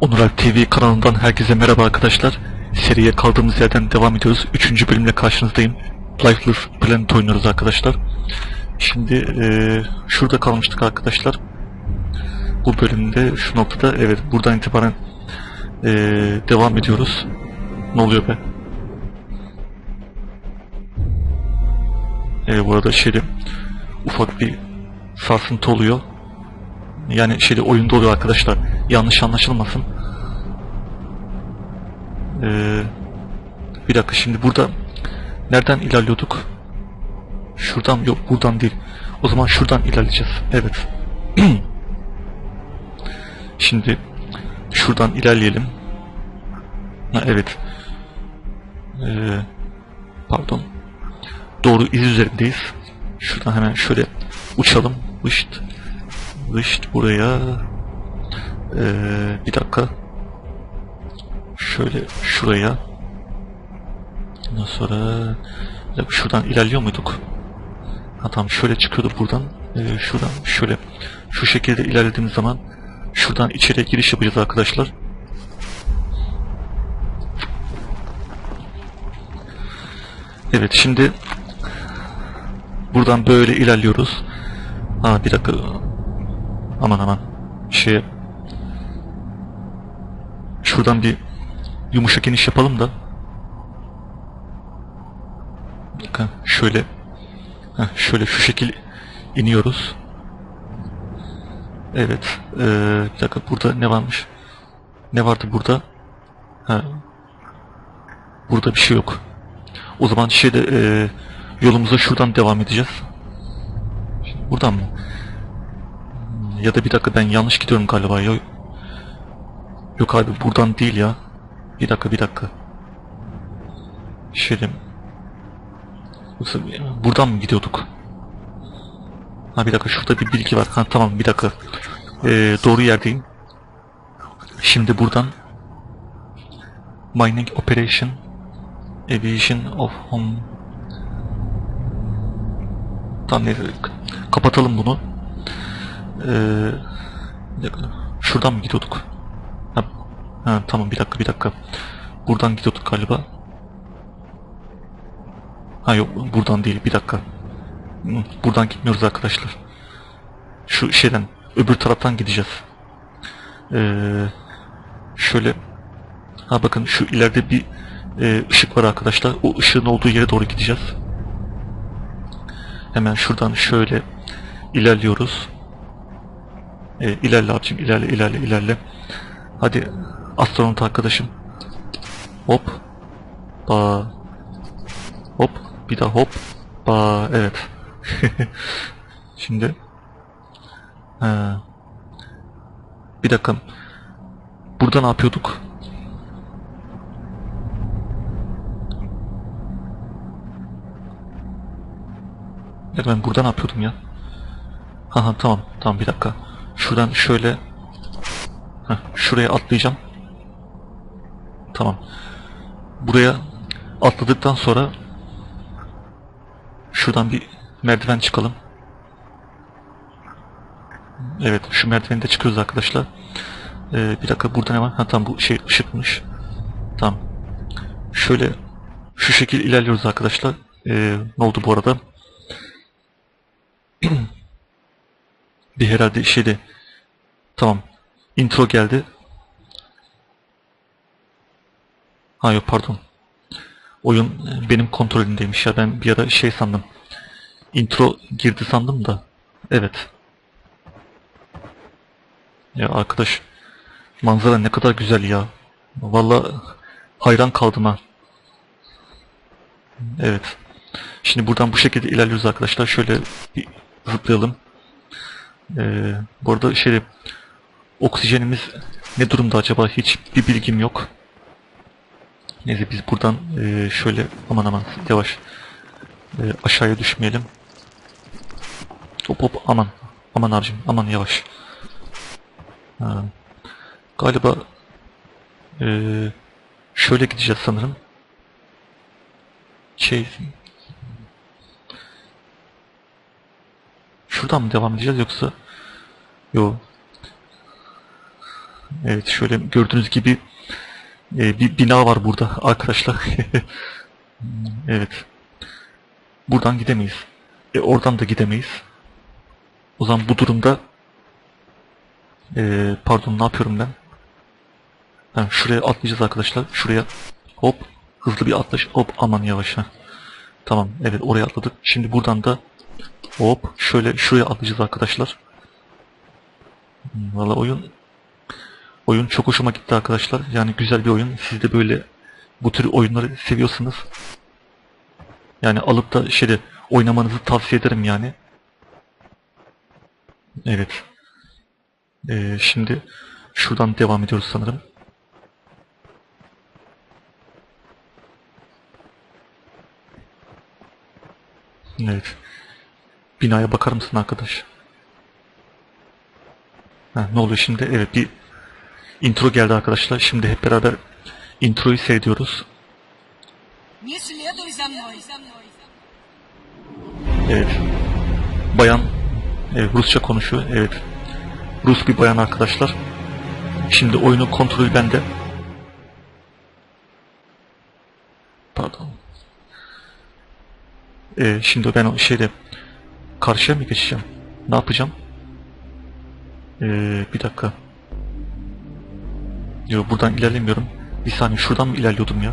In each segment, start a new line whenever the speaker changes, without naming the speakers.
Onur Alp TV kanalından herkese merhaba arkadaşlar. Seriye kaldığımız yerden devam ediyoruz. Üçüncü bölümle karşınızdayım. Lifeless Planet oynuyoruz arkadaşlar. Şimdi eee, şurada kalmıştık arkadaşlar. Bu bölümde şu noktada evet buradan itibaren eee, devam ediyoruz. Ne oluyor be? Ee, bu şeyde ufak bir sarsıntı oluyor. Yani şeyde oyunda oluyor arkadaşlar. Yanlış anlaşılmasın. Ee, bir dakika şimdi burada nereden ilerliyorduk? Şuradan yok buradan değil. O zaman şuradan ilerleyeceğiz. Evet. şimdi şuradan ilerleyelim. Ha, evet. Ee, pardon. Doğru iz üzerindeyiz. Şuradan hemen şöyle uçalım. Vışt. Vışt buraya. Ee, bir dakika. Şöyle şuraya. Ondan sonra şuradan ilerliyor muyduk? Ha tamam şöyle çıkıyordu buradan. Ee, şuradan şöyle şu şekilde ilerlediğimiz zaman şuradan içeriye giriş yapacağız arkadaşlar. Evet şimdi buradan böyle ilerliyoruz. Ha bir dakika. Aman aman. Şey şuradan bir yumuşak iniş yapalım da. Dakika, şöyle Heh, şöyle şu şekil iniyoruz. Evet. Ee, bir dakika burada ne varmış? Ne vardı burada? Ha. Burada bir şey yok. O zaman şeyde e, yolumuza şuradan devam edeceğiz. Şimdi buradan mı? Ya da bir dakika ben yanlış gidiyorum galiba ya. Yok abi buradan değil ya. Bir dakika bir dakika. Şöyle. Yoksa buradan mı gidiyorduk? Ha bir dakika şurada bir bilgi var. Ha tamam bir dakika. Ee, doğru yerdeyim. Şimdi buradan Mining Operation Aviation of Home Tamam kapatalım bunu. Ee. Şuradan mı gidiyorduk? Ha, ha, tamam bir dakika bir dakika. Buradan gidiyorduk galiba. Ha yok buradan değil bir dakika. Buradan gitmiyoruz arkadaşlar. Şu şeyden öbür taraftan gideceğiz. Ee, şöyle ha bakın şu ileride bir e, ışık var arkadaşlar. O ışığın olduğu yere doğru gideceğiz. Hemen şuradan şöyle ilerliyoruz. E, ilerle abicim ilerle ilerle ilerle. Hadi astronot arkadaşım. Hop. Ba. Hop. Bir daha hop. Ba. Evet. Şimdi. Ha. Bir dakika. Burada ne yapıyorduk? Ya ben burada ne yapıyordum ya? Ha ha tamam tamam bir dakika. Şuradan şöyle Heh, şuraya atlayacağım. Tamam. Buraya atladıktan sonra şuradan bir merdiven çıkalım. Evet şu merdiveni de çıkıyoruz arkadaşlar. Ee, bir dakika burada ne var? Ha tamam bu şey ışıkmış. Tamam. Şöyle şu şekil ilerliyoruz arkadaşlar. Ee, ne oldu bu arada? bir herhalde şeyde tamam. İntro geldi. Ha yok pardon. Oyun e, benim kontrolümdeymiş ya. Ben bir ara şey sandım. İntro girdi sandım da. Evet. Ya arkadaş manzara ne kadar güzel ya. Valla hayran kaldım ha. Evet. Şimdi buradan bu şekilde ilerliyoruz arkadaşlar. Şöyle bir zıplayalım. Ee, bu arada şey oksijenimiz ne durumda acaba hiç bir bilgim yok. Neyse biz buradan e, şöyle aman aman yavaş e, aşağıya düşmeyelim. Hop hop aman aman abicim aman yavaş. Galiba e, şöyle gideceğiz sanırım. Şey Şuradan mı devam edeceğiz yoksa Yo. Evet şöyle gördüğünüz gibi e, bir bina var burada arkadaşlar. evet. Buradan gidemeyiz. E, oradan da gidemeyiz. O zaman bu durumda e, pardon ne yapıyorum ben? Ha, şuraya atlayacağız arkadaşlar. Şuraya hop hızlı bir atlaş. Hop aman yavaş ha. Tamam evet oraya atladık. Şimdi buradan da hop şöyle şuraya atlayacağız arkadaşlar. Hmm, Valla oyun oyun çok hoşuma gitti arkadaşlar. Yani güzel bir oyun. Siz de böyle bu tür oyunları seviyorsunuz. Yani alıp da şeyde oynamanızı tavsiye ederim yani. Evet. Ee, şimdi şuradan devam ediyoruz sanırım. Evet. Binaya bakar mısın arkadaş? Ha, ne oluyor şimdi? Evet bir Intro geldi arkadaşlar. Şimdi hep beraber introyu seyrediyoruz. Evet. Bayan evet, Rusça konuşuyor. Evet. Rus bir bayan arkadaşlar. Şimdi oyunun kontrolü bende. Pardon. Ee, şimdi ben o şeyde karşıya mı geçeceğim? Ne yapacağım? Ee, bir dakika. Yok buradan ilerlemiyorum. Bir saniye şuradan mı ilerliyordum ya?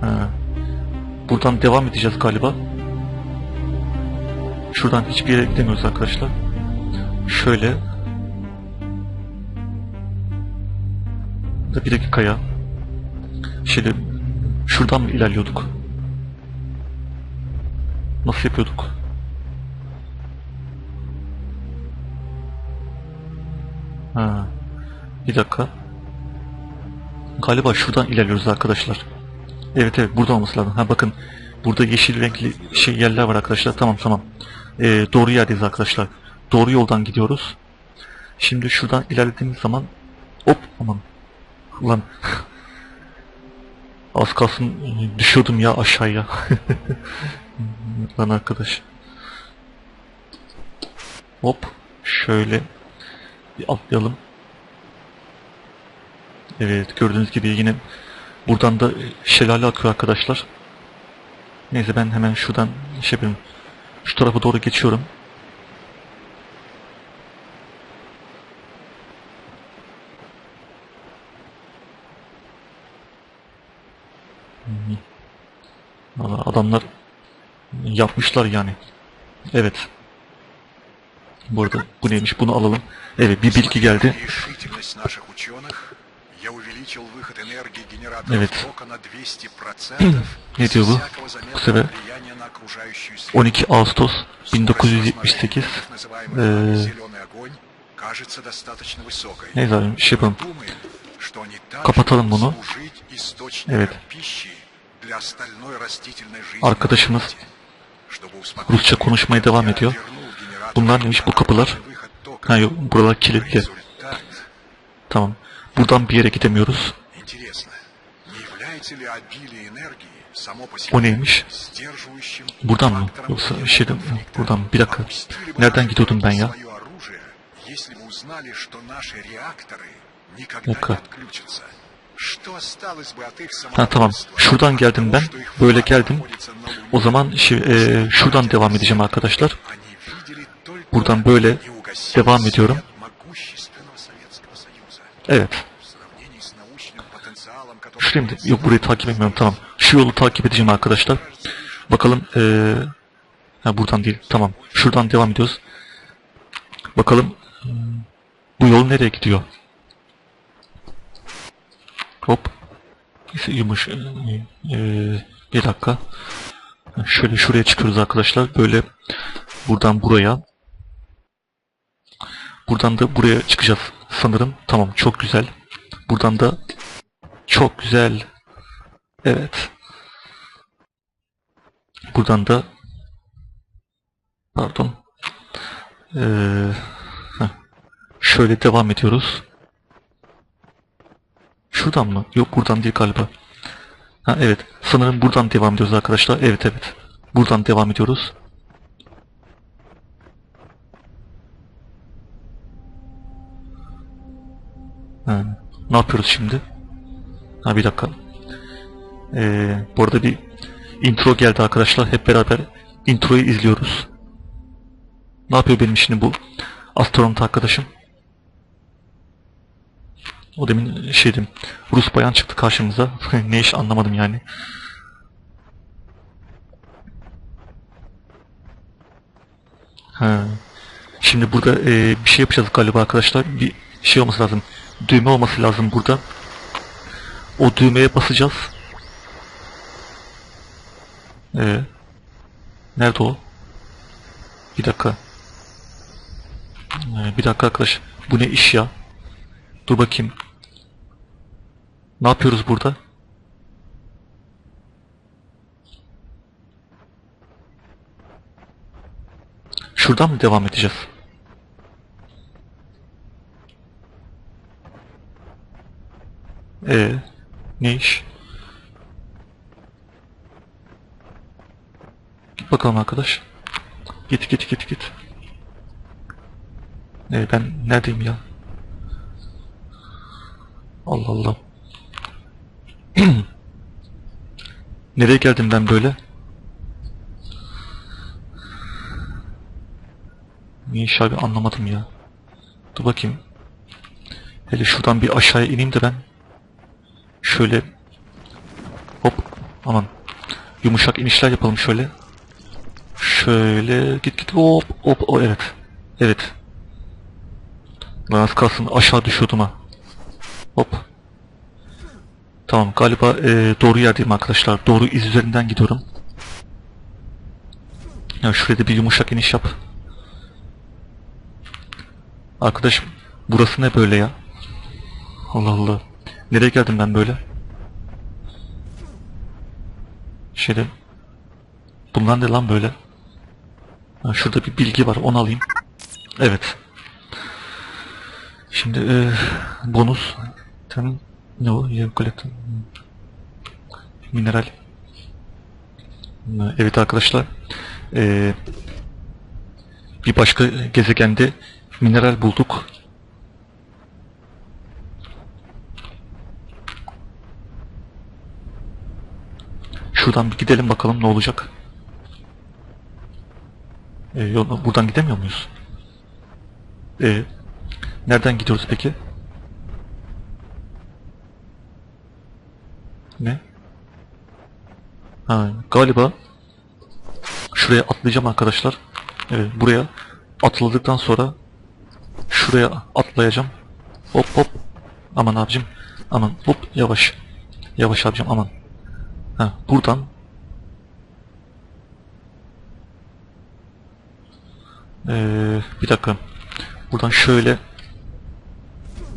Ha. Buradan devam edeceğiz galiba. Şuradan hiçbir yere gidemiyoruz arkadaşlar. Şöyle. Bir dakika ya. Şimdi şuradan mı ilerliyorduk? Nasıl yapıyorduk? Ha. Bir dakika. Galiba şuradan ilerliyoruz arkadaşlar. Evet evet burada olması lazım. Ha bakın burada yeşil renkli şey yerler var arkadaşlar. Tamam tamam. Ee, doğru yerdeyiz arkadaşlar. Doğru yoldan gidiyoruz. Şimdi şuradan ilerlediğimiz zaman hop aman. Ulan az kalsın düşüyordum ya aşağıya. Lan arkadaş. Hop şöyle bir atlayalım. Evet gördüğünüz gibi yine buradan da şelale akıyor arkadaşlar. Neyse ben hemen şuradan şey yapayım. Şu tarafa doğru geçiyorum. Adamlar yapmışlar yani. Evet. Bu arada bu neymiş bunu alalım. Evet bir bilgi geldi.
решительность наших ученых, я увеличил выход энергии генераторов
Evet.
тока на 200%
Ne
без
diyor bu?
всякого
Bu
заметного
sefer
влияния на окружающую среду.
12 Ağustos
Скорость
1978
так называемый
Ee,
зеленый огонь кажется достаточно высокой.
Neyse abi şey yapalım.
Думаем, что они также
Kapatalım
будут
bunu.
служить источником
Evet.
пищи для остальной растительной жизни
Arkadaşımız
на планете. Чтобы успокоить
Rusça konuşmaya devam
я
ediyor.
вернул генератору
Bunlar neymiş bu kapılar?
выход тока.
Ha yok buralar kilitli.
Результат
Tamam. Buradan bir yere gidemiyoruz. O neymiş? Buradan mı? Yoksa şeyden
mi?
Buradan Bir dakika. Nereden gidiyordum ben ya? Dakika. Ha tamam. Şuradan geldim ben. Böyle geldim. O zaman şi, e, şuradan devam edeceğim arkadaşlar. Buradan böyle devam ediyorum. Evet. Şuraya mı? Yok burayı takip etmiyorum. Tamam. Şu yolu takip edeceğim arkadaşlar. Bakalım. E, ha buradan değil. Tamam. Şuradan devam ediyoruz. Bakalım. Bu yol nereye gidiyor? Hop. Neyse yumuş. e, e, bir dakika. Şöyle şuraya çıkıyoruz arkadaşlar. Böyle buradan buraya. Buradan da buraya çıkacağız sanırım. Tamam çok güzel. Buradan da çok güzel. Evet. Buradan da pardon. Ee, şöyle devam ediyoruz. Şuradan mı? Yok buradan değil galiba. Ha evet. Sanırım buradan devam ediyoruz arkadaşlar. Evet evet. Buradan devam ediyoruz. Ha, ne yapıyoruz şimdi? Ha bir dakika. Ee, bu arada bir intro geldi arkadaşlar. Hep beraber introyu izliyoruz. Ne yapıyor benim şimdi bu astronot arkadaşım? O demin şeydim. Rus bayan çıktı karşımıza. ne iş anlamadım yani. Ha. Şimdi burada e, bir şey yapacağız galiba arkadaşlar. Bir şey olması lazım. Düğme olması lazım burada. O düğmeye basacağız. Ee, nerede o? Bir dakika. Ee, bir dakika arkadaş. Bu ne iş ya? Dur bakayım. Ne yapıyoruz burada? Şuradan mı devam edeceğiz? Ee, ne iş? Git bakalım arkadaş. Git git git git. Ee, ben neredeyim ya? Allah Allah. Nereye geldim ben böyle? Niye abi anlamadım ya. Dur bakayım. Hele şuradan bir aşağıya ineyim de ben. Şöyle hop aman yumuşak inişler yapalım şöyle. Şöyle git git hop hop o evet. Evet. Lan az kalsın aşağı düşüyordum ha. Hop. Tamam galiba e, doğru yerdeyim arkadaşlar. Doğru iz üzerinden gidiyorum. Ya şuraya da bir yumuşak iniş yap. Arkadaş burası ne böyle ya? Allah Allah. Nereye geldim ben böyle? Şeyde Bunlar ne lan böyle? Ha, şurada bir bilgi var onu alayım. Evet. Şimdi e, bonus tam ne o? Yev mineral. Evet arkadaşlar. E, bir başka gezegende mineral bulduk. Şuradan bir gidelim bakalım ne olacak. Ee, yol- buradan gidemiyor muyuz? Ee, nereden gidiyoruz peki? Ne? Ha, galiba şuraya atlayacağım arkadaşlar. Evet, buraya atladıktan sonra şuraya atlayacağım. Hop hop. Aman abicim. Aman hop yavaş. Yavaş abicim aman. Ha, buradan Ee, bir dakika. Buradan şöyle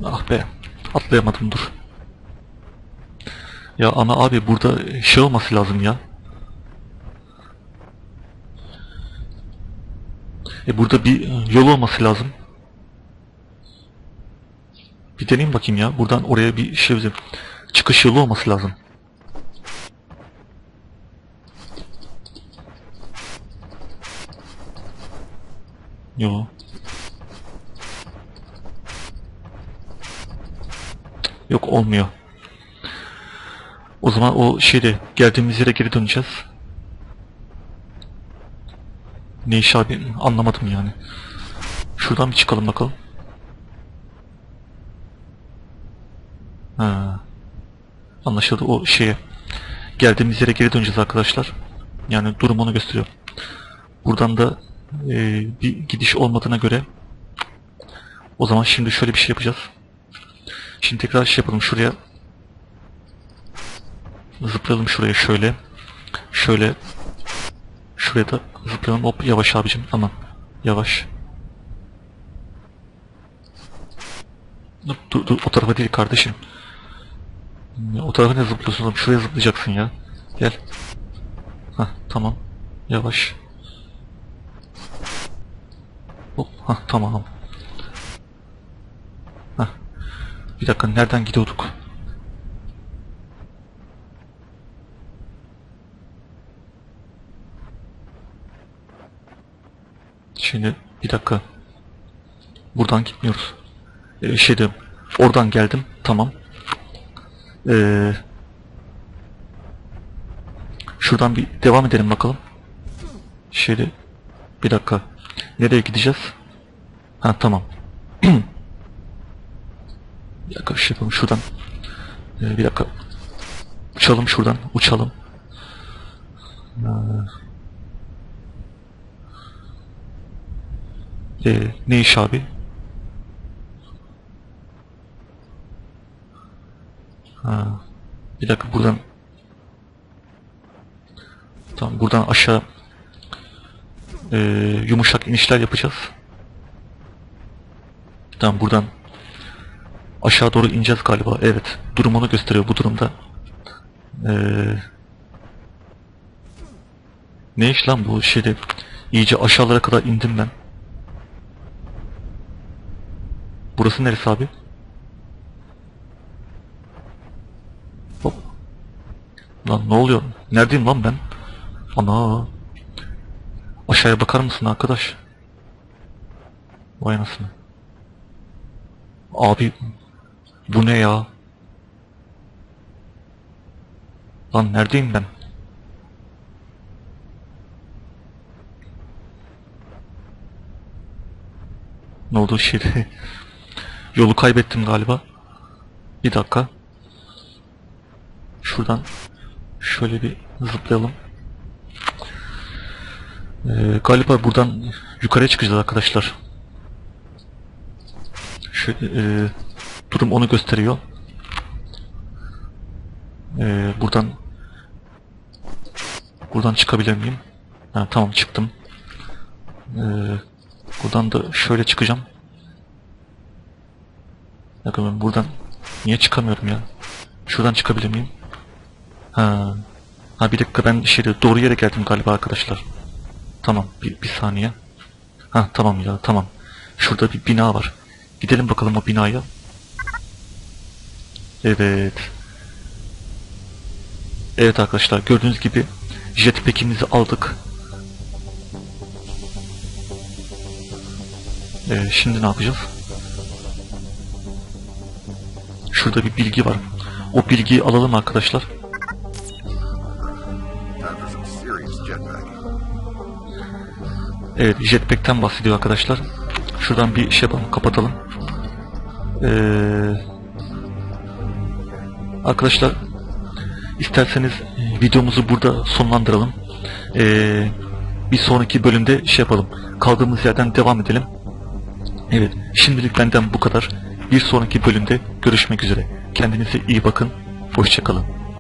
Ah be. Atlayamadım dur. Ya ama abi burada şey olması lazım ya. E burada bir yol olması lazım. Bir deneyeyim bakayım ya. Buradan oraya bir şey çıkış yolu olması lazım. Yo. Yok olmuyor. O zaman o şeyde geldiğimiz yere geri döneceğiz. Ne iş abi anlamadım yani. Şuradan bir çıkalım bakalım. Ha. Anlaşıldı o şeye. Geldiğimiz yere geri döneceğiz arkadaşlar. Yani durum onu gösteriyor. Buradan da e, bir gidiş olmadığına göre o zaman şimdi şöyle bir şey yapacağız. Şimdi tekrar şey yapalım şuraya. Zıplayalım şuraya şöyle. Şöyle. Şuraya da zıplayalım. Hop yavaş abicim. Aman yavaş. Dur, dur, o tarafa değil kardeşim. O tarafa ne zıplıyorsun oğlum? Şuraya zıplayacaksın ya. Gel. Hah tamam. Yavaş Hop, hah, tamam. Hah. Bir dakika nereden gidiyorduk? Şimdi bir dakika. Buradan gitmiyoruz. Ee, şeyde Oradan geldim. Tamam. Ee, şuradan bir devam edelim bakalım. Şöyle bir dakika. Nereye gideceğiz? Ha tamam. bir dakika şey yapalım şuradan. Ee, bir dakika. Uçalım şuradan. Uçalım. Ee, ee, ne iş abi? Ha, bir dakika buradan Tamam buradan aşağı ee, yumuşak inişler yapacağız. Tamam buradan aşağı doğru ineceğiz galiba. Evet. Durum onu gösteriyor bu durumda. Ee, ne iş lan bu şeyde iyice aşağılara kadar indim ben. Burası neresi abi? Hop. Lan ne oluyor? Neredeyim lan ben? Ana. Aşağıya bakar mısın arkadaş? Vay anasını. Abi bu ne ya? Lan neredeyim ben? Ne oldu şimdi? Yolu kaybettim galiba. Bir dakika. Şuradan şöyle bir zıplayalım. Ee, galiba buradan yukarıya çıkacağız arkadaşlar. Şöyle, e, durum onu gösteriyor. Ee, buradan buradan çıkabilir miyim? Ha, tamam çıktım. Ee, buradan da şöyle çıkacağım. Ben buradan niye çıkamıyorum ya? Şuradan çıkabilir miyim? Ha. Ha bir dakika ben şeyde doğru yere geldim galiba arkadaşlar. Tamam bir, bir saniye. Ha tamam ya tamam. Şurada bir bina var. Gidelim bakalım o binaya. Evet. Evet arkadaşlar gördüğünüz gibi jetpack'imizi aldık. Ee, şimdi ne yapacağız? Şurada bir bilgi var. O bilgiyi alalım arkadaşlar. Evet jetpack'ten bahsediyor arkadaşlar. Şuradan bir şey yapalım kapatalım. Ee, arkadaşlar isterseniz videomuzu burada sonlandıralım. Ee, bir sonraki bölümde şey yapalım. Kaldığımız yerden devam edelim. Evet şimdilik benden bu kadar. Bir sonraki bölümde görüşmek üzere. Kendinize iyi bakın. Hoşçakalın.